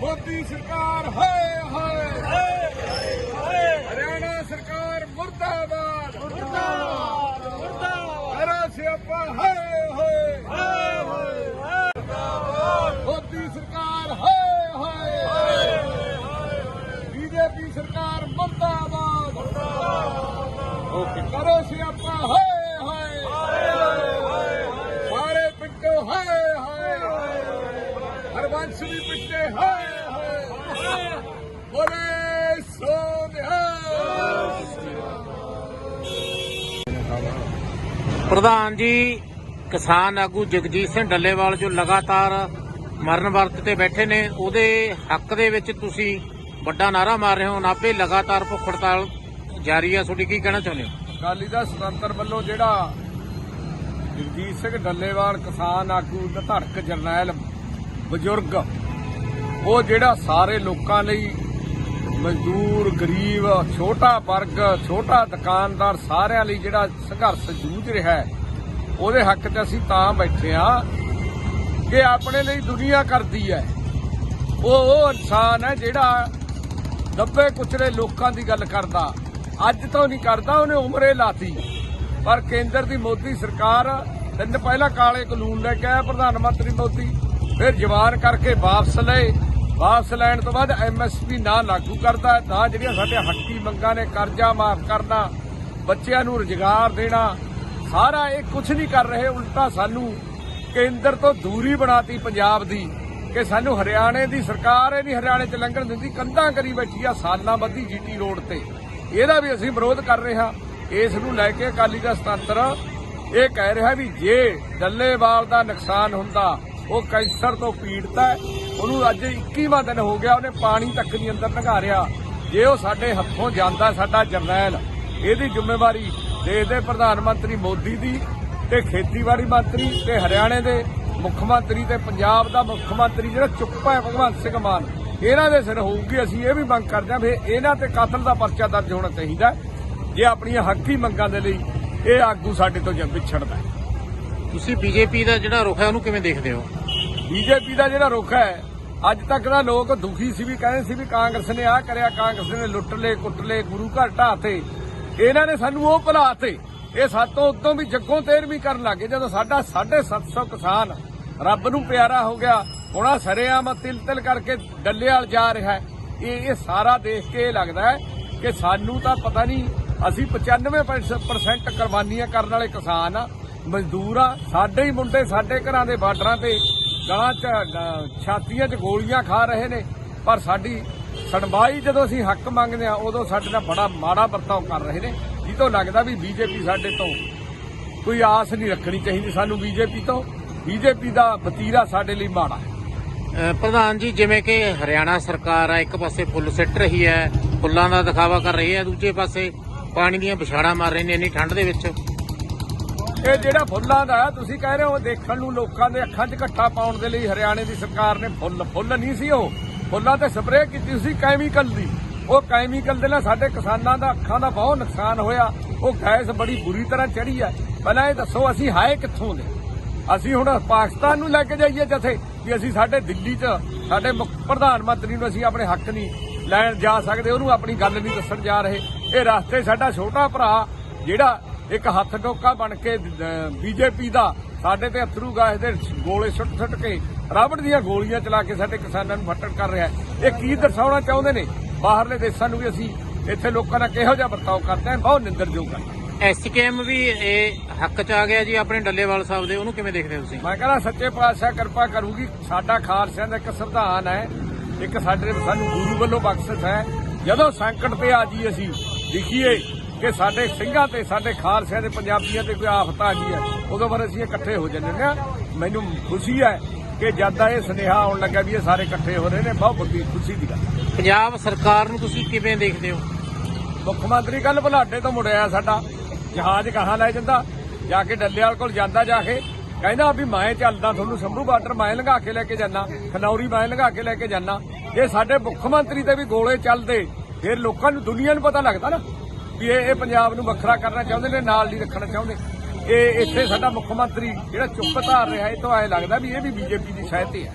ਮੋਦੀ ਸਰਕਾਰ, ਹਾਏ ਹਾਏ ਹਰਿਆਣਾ ਸਰਕਾਰ ਮੁਰਦਾਬਾਦ ਮੁਰਦਾਬਾਦ ਮੁਰਦਾਬਾਦ। ਸਿਆਪਾ, ਹਾਏ ਹਾਏ ਮੋਦੀ ਸਰਕਾਰ, ਹਾਏ ਹਾਏ ਬੀਜੇਪੀ ਸਰਕਾਰ ਮੁਰਦਾਬਾਦ ਓਕੇ ਕਰੋ ਸਿਆਪਾ ਹਾਏ ਹਾਏ ਪ੍ਰਧਾਨ ਜੀ, ਕਿਸਾਨ ਆਗੂ ਜਗਜੀਤ ਸਿੰਘ ਡੱਲੇਵਾਲ ਜੋ ਲਗਾਤਾਰ ਮਰਨ ਵਰਤ ਤੇ ਬੈਠੇ ਨੇ, ਉਹਦੇ ਹੱਕ ਦੇ ਵਿੱਚ ਤੁਸੀਂ ਵੱਡਾ ਨਾਰਾ ਮਾਰ ਰਹੇ ਹੋ ਨਾਪੇ ਲਗਾਤਾਰ ਭੁੱਖ ਹੜਤਾਲ ਜਾਰੀ ਹੈ ਤੁਹਾਡੀ ਕੀ ਕਹਿਣਾ ਚਾਹੁੰਦੇ ਹੋ? ਅਕਾਲੀ ਦਾ ਸੁਤੰਤਰ ਵੱਲੋਂ ਜਿਹੜਾ ਜਗਜੀਤ ਸਿੰਘ ਡੱਲੇਵਾਲ, ਕਿਸਾਨ ਆਗੂ, ਧੜਕ ਜਰਨੈਲ ਬਜ਼ੁਰਗ, ਉਹ ਜਿਹੜਾ ਸਾਰੇ ਲੋਕਾਂ ਲਈ ਮਜ਼ਦੂਰ, ਗਰੀਬ, ਛੋਟਾ ਵਰਗ, ਛੋਟਾ ਦੁਕਾਨਦਾਰ ਸਾਰਿਆਂ ਲਈ ਜਿਹੜਾ ਸੰਘਰਸ਼ ਜੂਝ ਰਿਹਾ ਹੈ, ਉਹਦੇ ਹੱਕ 'ਤੇ ਅਸੀਂ ਤਾਂ ਬੈਠੇ ਆ ਕਿ ਆਪਣੇ ਲਈ ਦੁਨੀਆ ਕਰਦੀ ਹੈ। ਉਹ ਉਹ ਇਨਸਾਨ ਹੈ ਜਿਹੜਾ ਦੱਬੇ ਕੁਚਲੇ ਲੋਕਾਂ ਦੀ ਗੱਲ ਕਰਦਾ। ਅੱਜ ਤੋਂ ਨਹੀਂ ਕਰਦਾ, ਉਹਨੇ ਉਮਰੇ ਲਾਤੀ। ਪਰ ਕੇਂਦਰ ਦੀ ਮੋਦੀ ਸਰਕਾਰ ਤਿੰਨ ਪਹਿਲਾਂ ਕਾਲੇ ਕਾਨੂੰਨ ਲੈ ਕੇ ਆਇਆ, ਪ੍ਰਧਾਨ ਮੰਤਰੀ ਮੋਦੀ, ਫਿਰ ਜਵਾਨ ਕਰਕੇ ਵਾਪਸ ਲਏ। ਵਾਪਸ ਲੈਣ ਤੋਂ ਬਾਅਦ ਐਮਐਸਪੀ ਨਾ ਲਾਗੂ ਕਰਦਾ ਨਾ ਜਿਹੜੀਆਂ ਸਾਡੇ ਹੱਕੀ ਮੰਗਾਂ ਨੇ ਕਰਜ਼ਾ ਮਾਫ ਕਰਨਾ, ਬੱਚਿਆਂ ਨੂੰ ਰੁਜ਼ਗਾਰ ਦੇਣਾ, ਸਾਰਾ ਇਹ ਕੁਝ ਨਹੀਂ ਕਰ ਰਹੇ, ਉਲਟਾ ਸਾਨੂੰ ਕੇਂਦਰ ਤੋਂ ਦੂਰੀ ਬਣਾਤੀ ਪੰਜਾਬ ਦੀ ਕਿ ਸਾਨੂੰ ਹਰਿਆਣੇ ਦੀ ਸਰਕਾਰ ਇਹ ਨਹੀਂ ਹਰਿਆਣੇ ਚ ਲੰਘਣ ਦਿੰਦੀ, ਕੰਧਾਂ ਕਰੀ ਬੈਠੀ ਆ ਸਾਲਾਂ ਬੱਧੀ ਜੀਟੀ ਰੋਡ ਤੇ। ਇਹਦਾ ਵੀ ਅਸੀਂ ਵਿਰੋਧ ਕਰ ਰਹੇ ਹਾਂ। ਇਸ ਨੂੰ ਲੈ ਕੇ ਅਕਾਲੀ ਦਾ ਸਤੰਤਰ ਇਹ ਕਹਿ ਰਿਹਾ ਵੀ ਜੇ ਡੱਲੇਵਾਲ ਦਾ ਨੁਕਸਾਨ ਹੁੰਦਾ, ਉਹ ਕੈਂਸਰ ਤੋਂ ਪੀੜਤ ਹੈ ਉਹਨੂੰ ਅੱਜ 21ਵਾਂ ਦਿਨ ਹੋ ਗਿਆ ਉਹਨੇ ਪਾਣੀ ਤੱਕ ਨਹੀਂ ਅੰਦਰ ਲੰਘਾ ਰਿਹਾ ਜੇ ਉਹ ਸਾਡੇ ਹੱਥੋਂ ਜਾਂਦਾ ਸਾਡਾ ਜਰਨੈਲ ਇਹਦੀ ਜ਼ਿੰਮੇਵਾਰੀ ਦੇਸ਼ ਦੇ ਪ੍ਰਧਾਨ ਮੰਤਰੀ ਮੋਦੀ ਦੀ ਤੇ ਖੇਤੀਬਾੜੀ ਮੰਤਰੀ ਤੇ ਹਰਿਆਣੇ ਦੇ ਮੁੱਖ ਮੰਤਰੀ ਤੇ ਪੰਜਾਬ ਦਾ ਮੁੱਖ ਮੰਤਰੀ ਜਿਹੜਾ ਚੁੱਪ ਹੈ ਭਗਵੰਤ ਸਿੰਘ ਮਾਨ। ਇਹਨਾਂ ਦੇ ਸਿਰ ਹੋਊਗੀ ਅਸੀਂ ਇਹ ਵੀ ਮੰਗ ਕਰਦੇ ਹਾਂ ਵੀ ਇਹਨਾਂ ਤੇ ਕਤਲ ਦਾ ਪਰਚਾ ਦਰਜ ਹੋਣਾ ਚਾਹੀਦਾ ਜੇ ਆਪਣੀਆਂ ਹੱਕੀ ਮੰਗਾਂ ਦੇ ਲਈ ਇਹ ਆਗੂ ਸਾਡੇ ਤੋਂ ਜੰਮ ਵਿਛੜਦਾ ਤੁਸੀਂ ਬੀਜੇਪੀ ਦਾ ਜਿਹੜਾ ਰੁਖ ਹੈ ਉਹਨੂੰ ਕਿਵੇਂ ਦੇਖਦੇ ਹੋ? ਬੀਜੇਪੀ ਦਾ ਜਿਹੜਾ ਰੁਖ ਹੈ ਅੱਜ ਤੱਕ ਦਾ ਲੋਕ ਦੁਖੀ ਸੀ ਵੀ ਕਹਿੰਦੇ ਸੀ ਵੀ ਕਾਂਗਰਸ ਨੇ ਆਹ ਕਰਿਆ, ਕਾਂਗਰਸ ਨੇ ਲੁੱਟ ਲਏ, ਕੁੱਟ ਲਏ, ਗੁਰੂ ਘਰ ਢਾਤੇ ਇਹਨਾਂ ਨੇ ਸਾਨੂੰ ਉਹ ਭੁਲਾਤੇ। ਇਹ ਸਾਤੋਂ ਉਦੋਂ ਵੀ ਜੱਗੋਂ ਤੇਰ ਵੀ ਕਰਨ ਲੱਗੇ ਜਦੋਂ ਸਾਡਾ 750 ਕਿਸਾਨ ਰੱਬ ਨੂੰ ਪਿਆਰਾ ਹੋ ਗਿਆ, ਹੁਣ ਆਹ ਸਰੇਆਮ ਤਿਲ ਤਿਲ ਕਰਕੇ ਡੱਲੇ ਵਾਲ ਜਾ ਰਿਹਾ ਇਹ ਇਹ ਸਾਰਾ ਦੇਖ ਕੇ ਇਹ ਲੱਗਦਾ ਹੈ ਕਿ ਸਾਨੂੰ ਤਾਂ ਪਤਾ ਨਹੀਂ, ਅਸੀਂ 95% ਕੁਰਬਾਨੀਆਂ ਕਰਨ ਵਾਲੇ ਕਿਸਾਨ ਆ, ਮਜ਼ਦੂਰ ਆ, ਸਾਡੇ ਹੀ ਮੁੰਡੇ ਸਾਡੇ ਘਰਾਂ ਦੇ ਬਾਰਡਰਾਂ ਤੇ ਗਲਾਂ 'ਚ ਛਾਤੀਆਂ 'ਚ ਗੋਲੀਆਂ ਖਾ ਰਹੇ ਨੇ, ਪਰ ਸਾਡੀ ਸੁਣਵਾਈ ਜਦੋਂ ਅਸੀਂ ਹੱਕ ਮੰਗਦੇ ਆ ਉਦੋਂ ਸਾਡੇ ਨਾਲ ਬੜਾ ਮਾੜਾ ਵਰਤਾਓ ਕਰ ਰਹੇ ਨੇ। ਜਿੱਤੋਂ ਲੱਗਦਾ ਵੀ ਬੀਜੇਪੀ ਸਾਡੇ ਤੋਂ ਕੋਈ ਆਸ ਨਹੀਂ ਰੱਖਣੀ ਚਾਹੀਦੀ ਸਾਨੂੰ ਬੀਜੇਪੀ ਤੋਂ। ਬੀਜੇਪੀ ਦਾ ਵਤੀਰਾ ਸਾਡੇ ਲਈ ਮਾੜਾ ਹੈ। ਪ੍ਰਧਾਨ ਜੀ, ਜਿਵੇਂ ਕਿ ਹਰਿਆਣਾ ਸਰਕਾਰ ਆ, ਇੱਕ ਪਾਸੇ ਫੁੱਲ ਸਿੱਟ ਰਹੀ ਹੈ, ਫੁੱਲਾਂ ਦਾ ਦਿਖਾਵਾ ਕਰ ਰਹੀ ਹੈ, ਦੂਜੇ ਪਾਸੇ ਪਾਣੀ ਦੀਆਂ ਵਿਛਾੜਾਂ ਮਾਰ ਰਹੇ ਨੇ, ਇੰਨੀ ਠੰਡ ਦੇ ਵਿੱਚ। ਇਹ ਜਿਹੜਾ ਫੁੱਲਾਂ ਦਾ ਤੁਸੀਂ ਕਹਿ ਰਹੇ ਹੋ, ਦੇਖਣ ਨੂੰ ਲੋਕਾਂ ਦੇ ਅੱਖਾਂ 'ਚ ਘੱਟਾ ਪਾਉਣ ਦੇ ਲਈ ਹਰਿਆਣੇ ਦੀ ਸਰਕਾਰ ਨੇ ਫੁੱਲ ਫੁੱਲ ਨਹੀਂ ਸੀ ਉਹ। ਫੁੱਲਾਂ ਤੇ ਸਪਰੇਅ ਕੀਤੀ ਸੀ ਕੈਮੀਕਲ ਦੀ। ਉਹ ਕੈਮੀਕਲ ਦੇ ਨਾਲ ਸਾਡੇ ਕਿਸਾਨਾਂ ਦਾ ਅੱਖਾਂ ਦਾ ਬਹੁਤ ਨੁਕਸਾਨ ਹੋਇਆ। ਉਹ ਗੈਸ ਬੜੀ ਬੁਰੀ ਤਰ੍ਹਾਂ ਚੜੀ ਹੈ ਪਹਿਲਾਂ ਇਹ ਦੱਸੋ, ਅਸੀਂ ਹਾਏ ਕਿੱਥੋਂ ਦੇ? ਅਸੀਂ ਹੁਣ ਪਾਕਿਸਤਾਨ ਨੂੰ ਲੈ ਕੇ ਜਾਈਏ ਜਥੇ ਵੀ ਅਸੀਂ ਸਾਡੇ ਦਿੱਲੀ 'ਚ, ਸਾਡੇ ਮੁੱਖ ਪ੍ਰਧਾਨ ਮੰਤਰੀ ਨੂੰ ਅਸੀਂ ਆਪਣੇ ਹੱਕ ਨਹੀਂ ਲੈਣ ਜਾ ਸਕਦੇ, ਉਹਨੂੰ ਆਪਣੀ ਗੱਲ ਨਹੀਂ ਦੱਸਣ ਜਾ ਰਹੇ। ਇਹ ਰਸਤੇ ਸਾਡਾ ਛੋਟਾ ਭਰਾ, ਜਿਹੜਾ ਇੱਕ ਹੱਥ ਡੋਕਾ ਬਣ ਕੇ ਬੀਜੇਪੀ ਦਾ ਸਾਡੇ ਤੇ ਅਥਰੂ ਗੈਸ ਦੇ ਗੋਲੇ ਸੁੱਟ ਸੁੱਟ ਕੇ ਰਾਵੜ ਦੀਆਂ ਗੋਲੀਆਂ ਚਲਾ ਕੇ ਸਾਡੇ ਕਿਸਾਨਾਂ ਨੂੰ ਫੱਟੜ ਕਰ ਰਿਹਾ। ਇਹ ਕੀ ਦਰਸਾਉਣਾ ਚਾਹੁੰਦੇ ਨੇ? ਬਾਹਰਲੇ ਦੇਸ਼ਾਂ ਨੂੰ ਵੀ ਅਸੀਂ ਇੱਥੇ ਲੋਕਾਂ ਨਾਲ ਕਿਹੋ ਜਿਹਾ ਵਰਤਾਓ ਕਰਦੇ ਹਾਂ? ਬਹੁਤ ਨਿੰਦਰਯੋਗ ਹੈ ਐਸਕੇਐਮ ਵੀ ਇਹ ਹੱਕ ਚ ਆ ਗਿਆ ਜੀ ਆਪਣੇ ਡੱਲੇਵਾਲ ਸਾਹਿਬ ਦੇ ਉਹਨੂੰ ਕਿਵੇਂ ਦੇਖਦੇ ਹੋ ਤੁਸੀਂ? ਮੈਂ ਕਹਿੰਦਾ ਸੱਚੇ ਪਾਤਸ਼ਾਹ ਕਿਰਪਾ ਕਰੂਗੀ ਸਾਡਾ ਖਾਲਸਿਆਂ ਦਾ ਇੱਕ ਸੰਵਿਧਾਨ ਹੈ ਇੱਕ ਸਾਡੇ ਸਾਨੂੰ ਗੁਰੂ ਵੱਲੋਂ ਬਖਸ਼ਿਸ਼ ਹੈ। ਜਦੋਂ ਸੰਕਟ ਤੇ ਆ ਜੀ ਅਸੀਂ ਲਿਖੀਏ ਕਿ ਸਾਡੇ ਸਿੰਘਾਂ ਤੇ ਸਾਡੇ ਖਾਲਸਿਆਂ ਦੇ ਪੰਜਾਬੀਆਂ ਤੇ ਕੋਈ ਆਫਤ ਆ ਗਈ ਹੈ ਉਦੋਂ ਫਿਰ ਅਸੀਂ ਇਕੱਠੇ ਹੋ ਜਾਂਦੇ ਹਾਂ। ਮੈਨੂੰ ਖੁਸ਼ੀ ਹੈ ਕਿ ਜਦ ਦਾ ਇਹ ਸੁਨੇਹਾ ਆਉਣ ਲੱਗਾ ਵੀ ਇਹ ਸਾਰੇ ਇਕੱਠੇ ਹੋ ਰਹੇ ਨੇ ਬਹੁਤ ਵੱਡੀ ਖੁਸ਼ੀ ਦੀ ਗੱਲ ਹੈ। ਪੰਜਾਬ ਸਰਕਾਰ ਨੂੰ ਤੁਸੀਂ ਕਿਵੇਂ ਦੇਖਦੇ ਹੋ? ਮੁੱਖ ਮੰਤਰੀ ਕੱਲ ਬੁਲਾਡੇ ਤੋਂ ਮੁੜਿਆ ਸਾਡਾ ਜਹਾਜ਼ ਕਹਾਂ ਲੈ ਜਾਂਦਾ? ਜਾ ਕੇ ਡੱਲੇਵਾਲ ਕੋਲ ਜਾਂਦਾ ਜਾ ਕੇ ਕਹਿੰਦਾ ਵੀ ਮੈਂ ਚੱਲਦਾ ਤੁਹਾਨੂੰ ਸੰਭੂ ਬਾਰਡਰ ਮੈਂ ਲੰਘਾ ਕੇ ਲੈ ਕੇ ਜਾਣਾ ਖਨੌਰੀ ਮੈਂ ਲੰਘਾ ਕੇ ਲੈ ਕੇ ਜਾਣਾ ਜੇ ਸਾਡੇ ਮੁੱਖ ਮੰਤਰੀ ਤੇ ਵੀ ਗੋਲੇ ਚੱਲਦੇ ਫਿਰ ਲੋਕਾਂ ਨੂੰ ਦੁਨੀਆ ਨੂੰ ਪਤਾ ਲੱਗਦਾ ਨਾ। ਵੀ ਇਹ ਇਹ ਪੰਜਾਬ ਨੂੰ ਵੱਖਰਾ ਕਰਨਾ ਚਾਹੁੰਦੇ ਨੇ, ਨਾਲ ਨਹੀਂ ਰੱਖਣਾ ਚਾਹੁੰਦੇ। ਇਹ ਇੱਥੇ ਸਾਡਾ ਮੁੱਖ ਮੰਤਰੀ ਜਿਹੜਾ ਚੁੱਪ ਧਾਰ ਰਿਹਾ, ਇਹ ਤੋਂ ਐ ਲੱਗਦਾ ਵੀ ਇਹ ਵੀ ਬੀਜੇਪੀ ਦੀ ਸਹਾਇਤਾ ਹੈ।